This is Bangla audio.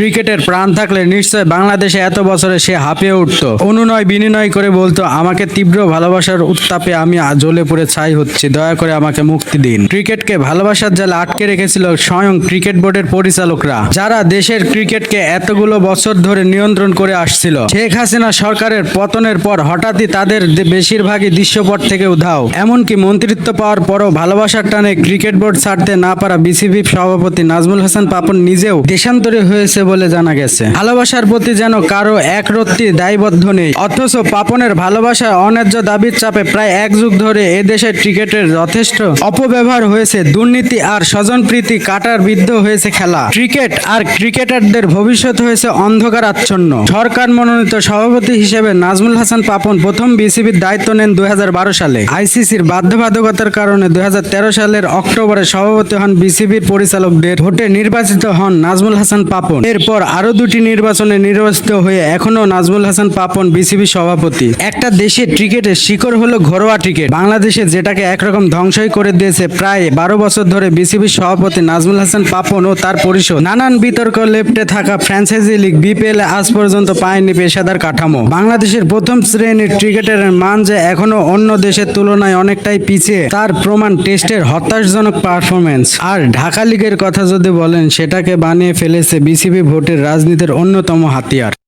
ক্রিকেটের প্রাণ থাকলে নিশ্চয় বাংলাদেশে এত বছরে সে হাঁপিয়ে উঠত। অনুনয় বিনিময় করে বলতো, আমাকে তীব্র ভালোবাসার উত্তাপে আমি জ্বলে পড়ে ছাই হচ্ছি। দয়া করে আমাকে মুক্তি দিন। ক্রিকেটকে ভালোবাসার জালে আটকে রেখেছিল স্বয়ং ক্রিকেট বোর্ডের পরিচালকরা, যারা দেশের ক্রিকেটকে এতগুলো বছর ধরে নিয়ন্ত্রণ করে আসছিল। শেখ হাসিনা সরকারের পতনের পর হঠাৎই তাদের বেশিরভাগই দৃশ্যপট থেকে উধাও। এমনকি মন্ত্রিত্ব পাওয়ার পরও ভালোবাসার টানে ক্রিকেট বোর্ড ছাড়তে না পারা বিসিবি সভাপতি নাজমুল হাসান পাপন নিজেও দেশান্তরী হয়েছে বলে জানা গেছে। ভালোবাসার প্রতি যেন কারও একরত্তি দায়বদ্ধ নেই, অথচ পাপনের ভালোবাসা অন্যায্য দাবির চাপে প্রায় এক যুগ ধরে এদেশের ক্রিকেটের যথেষ্ট অপব্যবহার হয়েছে, দুর্নীতি আর স্বজনপ্রীতি কাটার বিদ্ধ হয়েছে খেলা। ক্রিকেট আর ক্রিকেটারদের ভবিষ্যৎ হয়েছে অন্ধকার আচ্ছন্ন। সরকার মনোনীত সভাপতি হিসেবে নাজমুল হাসান পাপন প্রথম বিসিবির দায়িত্ব নেন দুই হাজার বারো সালে। আইসিসির বাধ্যবাধকতার কারণে দুই হাজার তেরো সালের অক্টোবরে সভাপতি হন বিসিবির পরিচালকদের ভোটে নির্বাচিত হন নাজমুল হাসান পাপন। এরপর আরও দুটি নির্বাচনে নির্বাচিত হয়ে এখনও নাজমুল হাসান পাপন বিসিবি সভাপতি। একটা দেশের ক্রিকেটের শিকড় হলো ঘরোয়া ক্রিকেট। বাংলাদেশে যেটাকে একরকম ধ্বংসই করে দিয়েছে প্রায় বারো বছর ধরে বিসিবির সভাপতি নাজমুল হাসান পাপন ও তার পরিষদ। নানান বিতর্ক লেপ্টে থাকা ফ্র্যাঞ্চাইজি লিগ বিপিএল আজ পর্যন্ত পায়নি পেশাদার কাঠামো। বাংলাদেশের প্রথম শ্রেণির ক্রিকেটের মান যে এখনও অন্য দেশের তুলনায় অনেকটাই পিছিয়ে, তার প্রমাণ টেস্টের হতাশজনক পারফরমেন্স আর ঢাকা লিগের কথা যদি বলেন, সেটাকে বানিয়ে ফেলেছে বিসিবি ভোটের রাজনীতির অন্যতম হাতিয়ার।